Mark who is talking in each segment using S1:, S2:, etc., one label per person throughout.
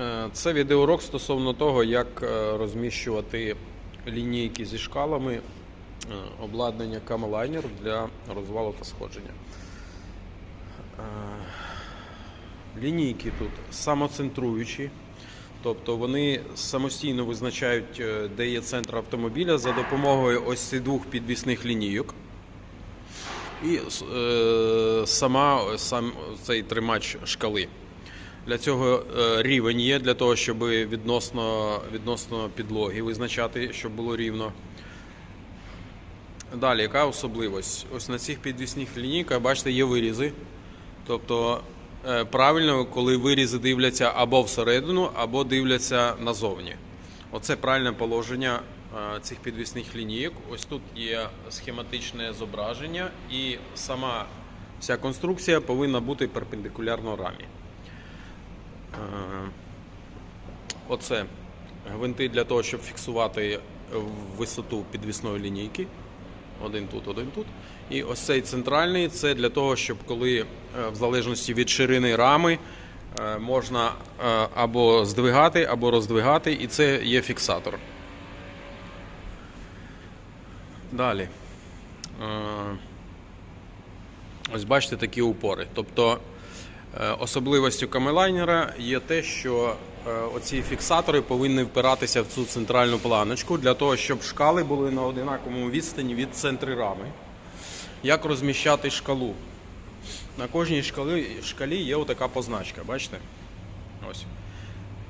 S1: Е, Це відеоурок стосовно того, як е, розміщувати лінійки зі шкалами е, обладнання камелайнер для розвалу та сходження. Лінійки тут самоцентруючі, тобто вони самостійно визначають, де є центр автомобіля за допомогою ось цих двох підвісних лінійок. І е, сама сам цей тримач шкали. Для цього е, рівень є, для того, щоб відносно, відносно підлоги визначати, щоб було рівно. Далі, яка особливість? Ось на цих підвісних лінійках, бачите, є вирізи. Тобто е, правильно, коли вирізи дивляться або всередину, або дивляться назовні. Оце правильне положення е, цих підвісних лінійок. Ось тут є схематичне зображення, і сама вся конструкція повинна бути перпендикулярно рамі. Е, Оце гвинти для того, щоб фіксувати висоту підвісної лінійки. Один тут, один тут. І ось цей центральний це для того, щоб коли е, в залежності від ширини рами е, можна або здвигати, або роздвигати, і це є фіксатор. Далі. Ось бачите такі упори. Тобто е, особливістю камелайнера є те, що е, оці фіксатори повинні впиратися в цю центральну планочку для того, щоб шкали були на одинаковому відстані від центру рами. Як розміщати шкалу? На кожній шкалі, шкалі є отака позначка, бачите? Ось.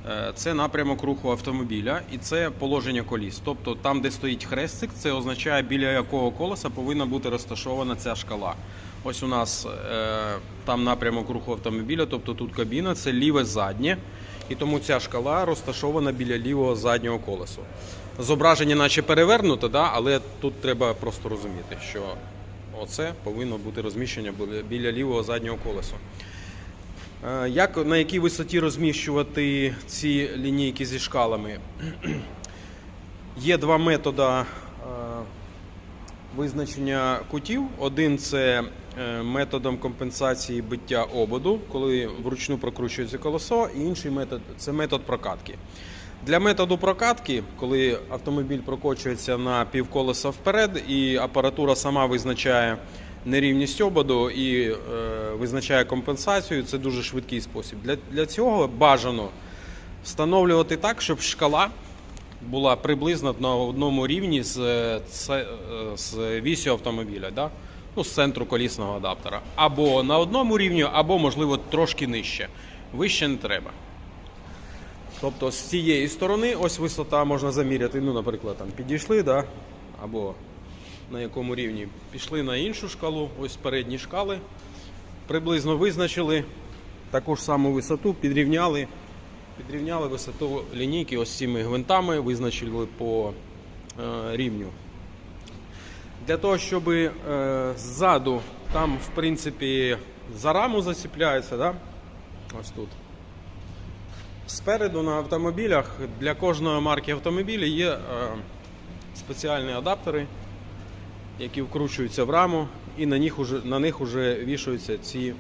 S1: Е, Це напрямок руху автомобіля і це положення коліс. Тобто там, де стоїть хрестик, це означає, біля якого колеса повинна бути розташована ця шкала. Ось у нас е, там напрямок руху автомобіля, тобто тут кабіна, це ліве заднє, і тому ця шкала розташована біля лівого заднього колесу. Зображення наче перевернуто, да, але тут треба просто розуміти, що оце повинно бути розміщення біля- лівого заднього колесу. Е, Як на якій висоті розміщувати ці лінійки зі шкалами? Є два методи визначення кутів. Один це е, методом компенсації биття ободу, коли вручну прокручується колесо, і інший метод це метод прокатки. Для методу прокатки, коли автомобіль прокочується на півколеса вперед, і апаратура сама визначає нерівність ободу і е, визначає компенсацію, це дуже швидкий спосіб. Для, для цього бажано встановлювати так, щоб шкала була приблизно на одному рівні з, е, е, з вісю автомобіля, да? ну, з центру колісного адаптера. Або на одному рівні, або, можливо, трошки нижче. Вище не треба. Тобто з цієї сторони ось висота можна заміряти. Ну, наприклад, там підійшли, да? або на якому рівні пішли на іншу шкалу, ось передні шкали. Приблизно визначили таку ж саму висоту, підрівняли. Підрівняли висоту лінійки ось цими гвинтами, визначили по е, рівню. Для того, щоб е, ззаду там, в принципі, за раму заціпляється, да? ось тут. Спереду на автомобілях для кожної марки автомобіля є е, спеціальні адаптери, які вкручуються в раму, і на них уже, на них вже вішаються ці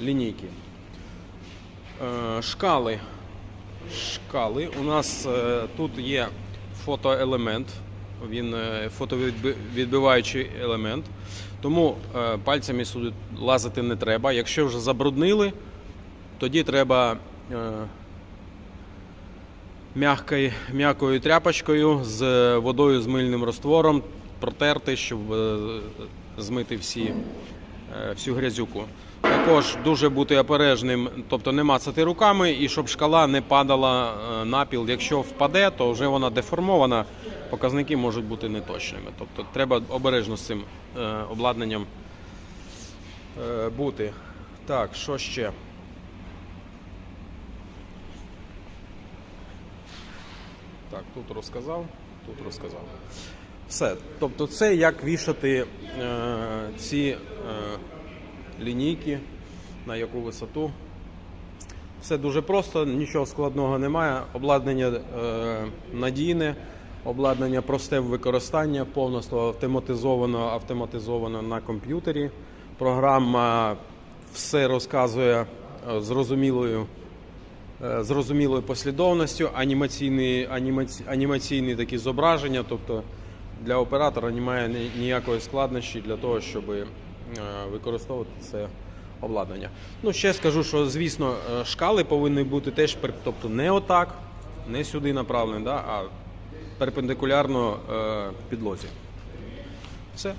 S1: лінійки. Шкали. Шкали. У нас е, тут є фотоелемент, він е, фотовідбиваючий елемент. Тому е, пальцями сюди лазити не треба. Якщо вже забруднили, тоді треба м'якою, тряпочкою з водою з мильним раствором протерти, щоб змити всі, всю грязюку. Також дуже бути обережним, тобто не мацати руками, і щоб шкала не падала е, на піл. Якщо впаде, то вже вона деформована, показники можуть бути неточними. Тобто треба обережно з цим е, обладнанням е, бути. Так, що ще? Так, тут розказав, тут розказав. Все. Тобто, це як вішати е, ці е, лінійки, на яку висоту. Все дуже просто, нічого складного немає. Обладнання е, надійне, обладнання просте в використанні, повністю автоматизовано, автоматизовано на комп'ютері. Програма все розказує е, зрозумілою е, зрозумілою послідовністю, анімаційні, анімаці, анімаційні такі зображення. Тобто для оператора немає ніякої складнощі для того, щоб е, використовувати це обладнання. Ну, ще скажу, що звісно, е, шкали повинні бути теж тобто не отак, не сюди направлені, да, а перпендикулярно е, підлозі. Все.